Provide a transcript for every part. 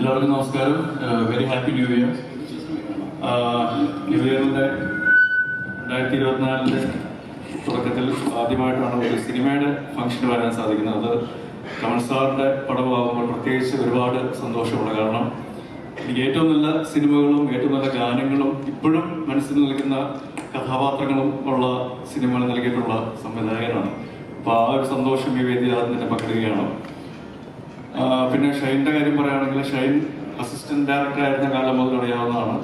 എല്ലാവർക്കും നമസ്കാരം. Very happy new year new ഇയറിന്റെ രണ്ടായിരത്തി ഇരുപത്തിനാലിന്റെ തുടക്കത്തിൽ ആദ്യമായിട്ടാണ് ഒരു സിനിമയുടെ ഫംഗ്ഷന് വരാൻ സാധിക്കുന്നത്. അത് കമൽ സാറിന്റെ പടമാകുമ്പോൾ പ്രത്യേകിച്ച് ഒരുപാട് സന്തോഷമുള്ള കാരണം എനിക്ക് ഏറ്റവും നല്ല സിനിമകളും ഏറ്റവും നല്ല ഗാനങ്ങളും ഇപ്പോഴും മനസ്സിൽ നിൽക്കുന്ന കഥാപാത്രങ്ങളും ഉള്ള സിനിമകൾ നൽകിയിട്ടുള്ള സംവിധായകനാണ്. അപ്പോൾ ആ ഒരു സന്തോഷം ഈ വേദി അതിന്റെ പകരുകയാണ്. പിന്നെ ഷൈന്റെ കാര്യം പറയുകയാണെങ്കിൽ ഷൈൻ അസിസ്റ്റന്റ് ഡയറക്ടർ ആയിരുന്ന കാലം മുതൽ അറിയാവുന്നതാണ്.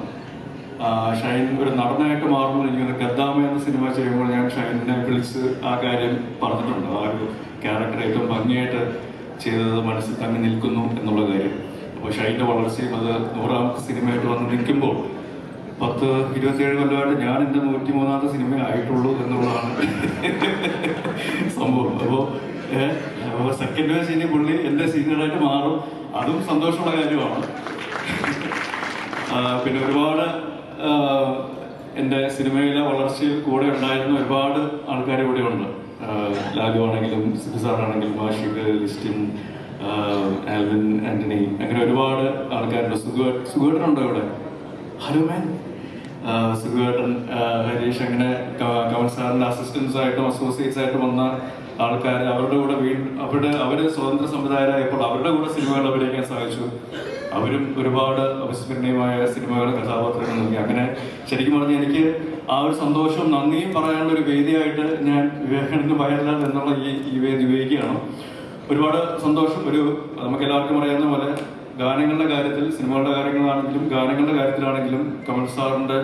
ഷൈൻ ഒരു നടനായിട്ട് മാറുമ്പോൾ എനിക്ക് ഗദ്ദാമ എന്ന സിനിമ ചെയ്യുമ്പോൾ ഞാൻ ഷൈനിനെ വിളിച്ച് ആ കാര്യം പറഞ്ഞിട്ടുണ്ട്. ആ ഒരു ക്യാരക്ടർ ഏറ്റവും ഭംഗിയായിട്ട് ചെയ്തത് മനസ്സിൽ തന്നെ നിൽക്കുന്നു എന്നുള്ള കാര്യം. അപ്പോൾ ഷൈന്റെ വളർച്ചയും അത് നൂറാമത്തെ സിനിമയായിട്ട് വന്ന് നിൽക്കുമ്പോൾ പത്ത് ഇരുപത്തിയേഴ് കൊല്ലമായിട്ട് ഞാൻ എന്റെ നൂറ്റി മൂന്നാമത്തെ സിനിമ ആയിട്ടുള്ളൂ എന്നുള്ളതാണ് സംഭവം. അപ്പോൾ അപ്പോൾ സെക്കൻഡ് വേസ് ഇനി പുള്ളി എന്റെ സീനിയറായിട്ട് മാറും? അതും സന്തോഷമുള്ള കാര്യമാണ്. പിന്നെ ഒരുപാട് എന്റെ സിനിമയിലെ വളർച്ചയിൽ കൂടെ ഉണ്ടായിരുന്ന ഒരുപാട് ആൾക്കാർ ഇവിടെ ഉണ്ട് ലാലു ആണെങ്കിലും സിബി സാറാണെങ്കിലും ആഷിഖ് ലിസ്റ്റിൻ ആൽവിൻ ആന്റണി അങ്ങനെ ഒരുപാട് ആൾക്കാരുണ്ട്. സുഖ സുഖേട്ടനുണ്ടോ ഇവിടെ? ഹലോ മാൻ സുഖേട്ടൻ ഹരീഷ് അങ്ങനെ കൗൺസിലറിന്റെ അസിസ്റ്റൻസ് ആയിട്ടും അസോസിയേറ്റ്സ് ആയിട്ട് വന്ന ആൾക്കാർ അവരുടെ കൂടെ വീണ്ടും അവരുടെ അവർ സ്വതന്ത്ര സംവിധായകരായപ്പോൾ അവരുടെ കൂടെ സിനിമകൾ അഭിനയിക്കാൻ സാധിച്ചു അവരും ഒരുപാട് അവിസ്മരണീയമായ സിനിമകൾ കഥാപാത്രങ്ങൾ നൽകി. അങ്ങനെ ശരിക്കും പറഞ്ഞാൽ എനിക്ക് ആ ഒരു സന്തോഷവും നന്ദിയും പറയാനുള്ള ഒരു വേദിയായിട്ട് ഞാൻ വിവേകാനന്ദ വയലാൽ എന്നുള്ള ഈ ഈ വേദി ഉപയോഗിക്കുകയാണ്. ഒരുപാട് സന്തോഷം. ഒരു നമുക്ക് എല്ലാവർക്കും അറിയാവുന്ന പോലെ ഗാനങ്ങളുടെ കാര്യത്തിൽ സിനിമകളുടെ കാര്യങ്ങളാണെങ്കിലും ഗാനങ്ങളുടെ കാര്യത്തിലാണെങ്കിലും കമൽ സാറിന്റെ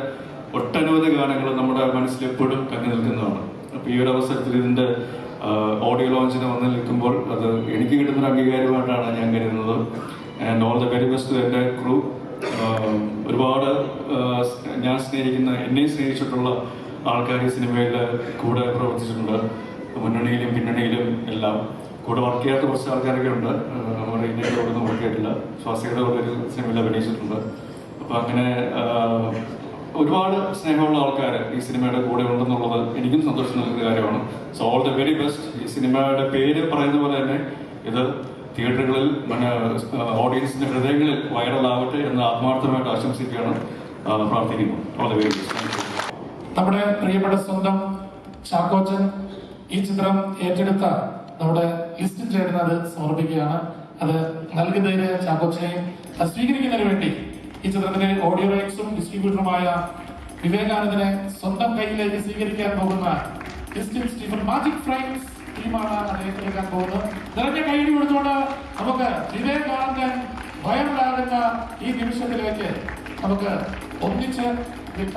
ഒട്ടനവധി ഗാനങ്ങൾ നമ്മുടെ മനസ്സിൽ എപ്പോഴും തങ്ങി നിൽക്കുന്നതാണ്. അപ്പൊ ഈ ഒരു അവസരത്തിൽ ഇതിന്റെ ഓഡിയോ ലോഞ്ചിന് വന്ന് നിൽക്കുമ്പോൾ അത് എനിക്ക് കിട്ടുന്ന അംഗീകാരമായിട്ടാണ് ഞാൻ കരുതുന്നത്. And all the very best എന്റെ ക്രൂ ഒരുപാട് ഞാൻ സ്നേഹിക്കുന്ന എന്നെയും സ്നേഹിച്ചിട്ടുള്ള ആൾക്കാർ ഈ സിനിമയിൽ കൂടെ പ്രവർത്തിച്ചിട്ടുണ്ട്. മുന്നണിയിലും പിന്നണിയിലും എല്ലാം. കൂടെ വർക്ക് ചെയ്യാത്ത കുറച്ച് ആൾക്കാരൊക്കെ ഉണ്ട്. ആഹ് നമ്മുടെ ഇന്ത്യയുടെ കൂടെ ഒന്നും സ്വാസികയുടെ കൂടെ ഒരു സിനിമയിൽ അഭിനയിച്ചിട്ടുണ്ട്. അപ്പൊ അങ്ങനെ ഒരുപാട് സ്നേഹമുള്ള ആൾക്കാർ ഈ സിനിമയുടെ കൂടെ ഉണ്ടെന്നുള്ളത് എനിക്കും സന്തോഷം നൽകുന്ന കാര്യമാണ്. So all the very best ഈ സിനിമയുടെ പേര് പറയുന്ന പോലെ തന്നെ ഇത് തിയേറ്ററുകളിൽ ഓഡിയൻസിന്റെ ഹൃദയങ്ങളിൽ വൈറലാവട്ടെ എന്ന് ആത്മാർത്ഥമായിട്ട് ആശംസിക്കുകയാണ്. പ്രാർത്ഥിക്കുന്നു. ഓൾ ദ വെരി ബെസ്റ്റ് നമ്മുടെ പ്രിയപ്പെട്ട സ്വന്തം ചാക്കോച്ചൻ ഈ ചിത്രം ഏറ്റെടുത്ത നമ്മുടെ ലിസ്റ്റ് ചേരുന്നത് സമർപ്പിക്കുകയാണ്. അത് നൽകുന്നതിന് ചാക്കോച്ചനെയും അത് സ്വീകരിക്കുന്നതിന് വേണ്ടി ഈ ചിത്രത്തിന്റെ ഓഡിയോ റൈറ്റ്സും ഡിസ്ട്രിബ്യൂട്ടറുമായ വിവേകാനന്ദനെ സ്വന്തം കയ്യിലേക്ക് സ്വീകരിക്കാൻ പോകുന്ന ലിസ്റ്റിൻ സ്റ്റീഫൻ മാജിക് ഫ്രൈംസ് ടീമാണ് അദ്ദേഹത്തിന് എടുക്കാൻ പോകുന്നത്. നിറഞ്ഞ കൈയടി കൊടുത്തുകൊണ്ട് നമുക്ക് വിവേകാനന്ദൻ വയറിലാകുന്ന ഈ നിമിഷത്തിലേക്ക് നമുക്ക് ഒന്നിച്ച്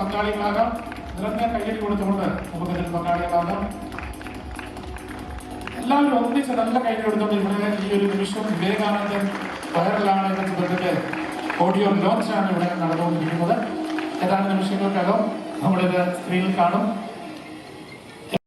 പങ്കാളികളാകാം. നിറഞ്ഞ കയ്യടി കൊടുത്തുകൊണ്ട് നമുക്ക് ഇതിൽ പങ്കാളികളാകാം. എല്ലാവരും ഒന്നിച്ച് നല്ല കൈ കൊടുത്തുകൊണ്ട് ഇവിടെ ഈ ഒരു നിമിഷം വിവേകാനന്ദൻ വൈറലാണ് എന്ന ചിത്രത്തിന്റെ ഓഡിയോ ലോഞ്ചാണ് ഇവിടെ നടന്നുകൊണ്ടിരിക്കുന്നത്. ഏതാനും നിമിഷങ്ങൾക്കകം നമ്മളിത് സ്ക്രീനിൽ കാണും.